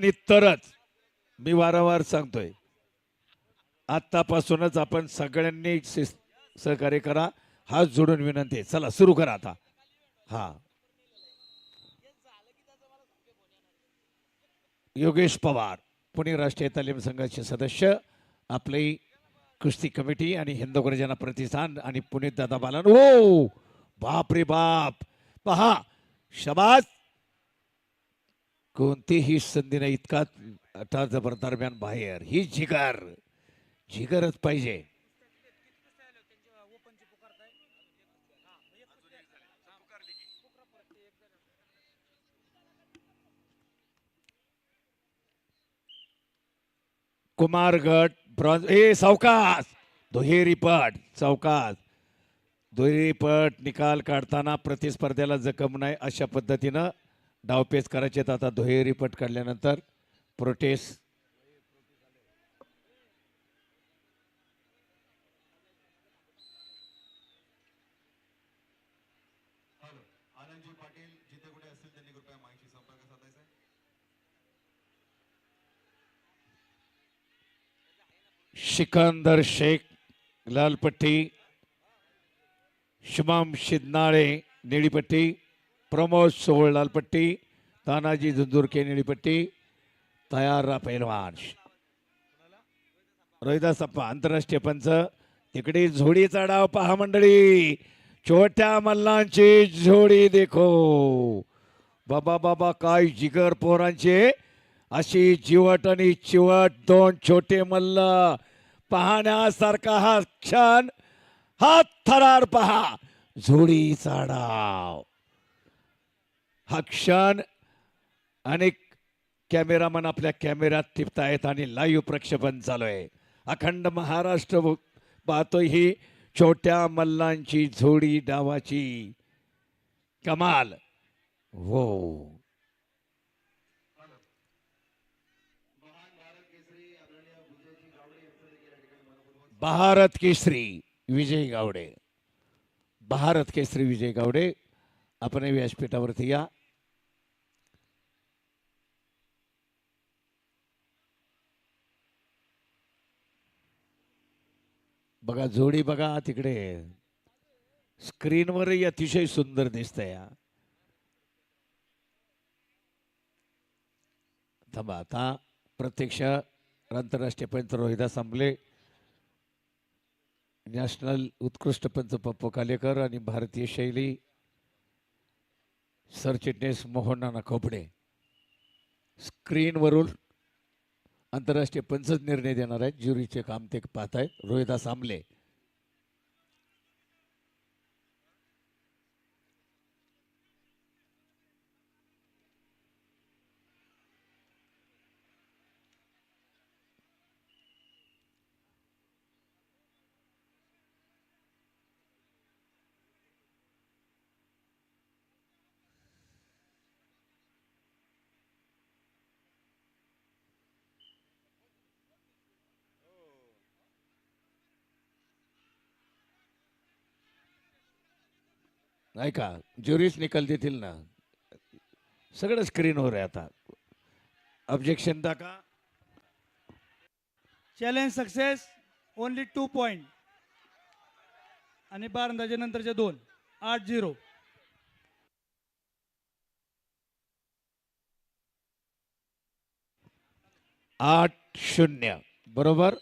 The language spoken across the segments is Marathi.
आणि तरच मी वारंवार सांगतोय आतापासूनच आपण सगळ्यांनी सहकार्य करा. हात जोडून विनंती आहे. चला सुरू करा आता. हा. योगेश पवार पुणे राष्ट्रीय तालीम संघाचे सदस्य आपली कुस्ती कमिटी आणि हिंदू गुरुजना प्रतिष्ठान आणि पुणे दादा बालन. हो! बाप रे बाप! पहा शबाज कोणतीही संधी नाही. इतका अठरा जबर दरम्यान बाहेर. ही जिगर. जिगरच पाहिजे. कुमारगड ब्रॉन्झ ए सावकाश! दुहेरी पट चौकास दुहेरी पट निकाल काढताना प्रतिस्पर्ध्याला जखम नाही अशा पद्धतीनं डावपेच करायचे आता दुहेरी पट काढल्यानंतर आहे. सिकंदर शेख लालपट्टी. शुभम शिदनाळे निळीपट्टी. प्रमोद सोळ लालपट्टी तानाजी झुंझुरके निळीपट्टी तयार रा पैलवान. रोहिदास अप्पा आंतरराष्ट्रीय पंच. तिकडे झोडीचा डाव पहा मंडळी. छोट्या मल्लांची झोडी देखो. बाबा बाबा काय जिगर पोरांचे. अशी जिवट आणि चिवट दोन छोटे मल्ल. पाहण्यासारखा हा क्षण. हा थरार पहा. झोडीचा डाव. हा क्षण अनेक कॅमेरामन आपल्या कॅमेऱ्यात टिपतायत आणि लाईव्ह प्रक्षेपण चालू आहे अखंड महाराष्ट्र पाहतोय ही छोट्या मल्लांची झोडी डावाची कमाल. हो. भारत केसरी विजय गावडे. भारत केसरी विजय गावडे. आपण व्यासपीठावरती या. बघा जोडी बघा तिकडे. स्क्रीनवरही अतिशय सुंदर दिसतंय या थांबा आता प्रत्यक्ष आंतरराष्ट्रीय पंच रोहिदास आंबले नॅशनल उत्कृष्ट पंच पप्पू कालेकर आणि भारतीय शैली. सरचिटणीस मोहन नाना खोपडे. स्क्रीनवरून आंतरराष्ट्रीय पंचच निर्णय देणार आहेत. ज्युरीचे काम ते पाहत आहेत रोहिदास आमले नाही का? ज्युरीच निकाल देतील ना. सगळं स्क्रीनवर आहे आता. ऑब्जेक्शन दाखा challenge success only two point आणि बार अंदाजे नंतरचे दोन. आठ झिरो आठ शून्य. बरोबर?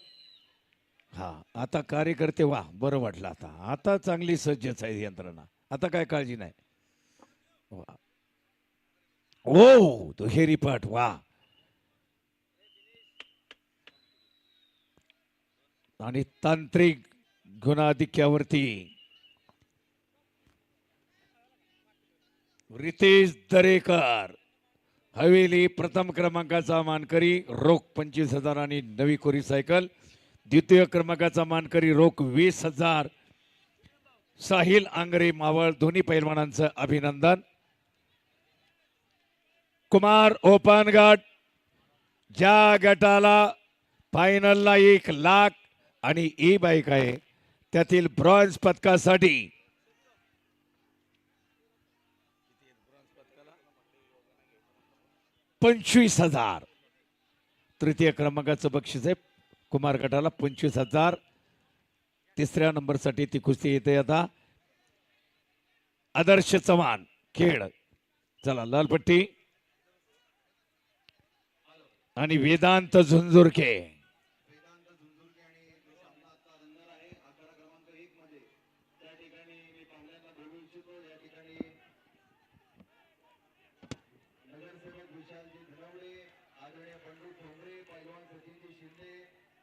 हा आता कार्यकर्ते वा बरं वाटलं आता. आता चांगली सज्जच आहे यंत्रणा. आता काय काळजी नाही. वा. ओ दुहेरी पाठ वा. आणि तांत्रिक गुणाधिक्यावरती रितेश दरेकर हवेली प्रथम क्रमांकाचा मानकरी रोख पंचवीस हजार आणि नवी कोरी सायकल. द्वितीय क्रमांकाचा मानकरी रोख वीस हजार साहिल आंगरे मावळ दोन्ही पैलवानांचं अभिनंदन. कुमार ओपन गट ज्या गटाला फायनलला एक लाख आणि ई बाईक आहे त्यातील ब्रॉन्झ पदकासाठी पंचवीस हजार. तृतीय क्रमांकाचं बक्षीस आहे. कुमार गटाला पंचवीस हजार. तिसऱ्या नंबरसाठी ती कुस्ती येते आता. आदर्श चव्हाण खेळ. चला लालपट्टी. आणि वेदांत झुंझुरके पैलवान सचिनजी शिंदे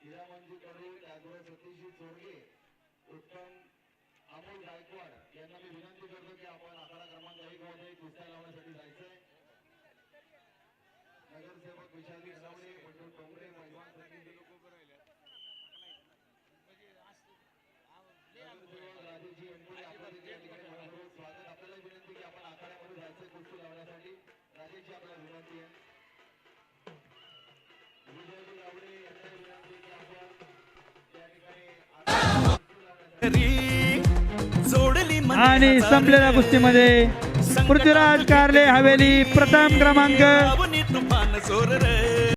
हिरामनजी कडू सतीशजी चोरगे उत्तम अमोल गायकवाड यांना मी विनंती करतो की आपण आखाडा क्रमांक एक मध्ये कुस्त्या लावण्यासाठी जायचंय. नगरसेवक बंडू ठोंबरे पैलवान सचिनजी नगरसेवक आणि संपलेल्या कुस्तीमध्ये पृथ्वीराज कारले हवेली प्रथम क्रमांक.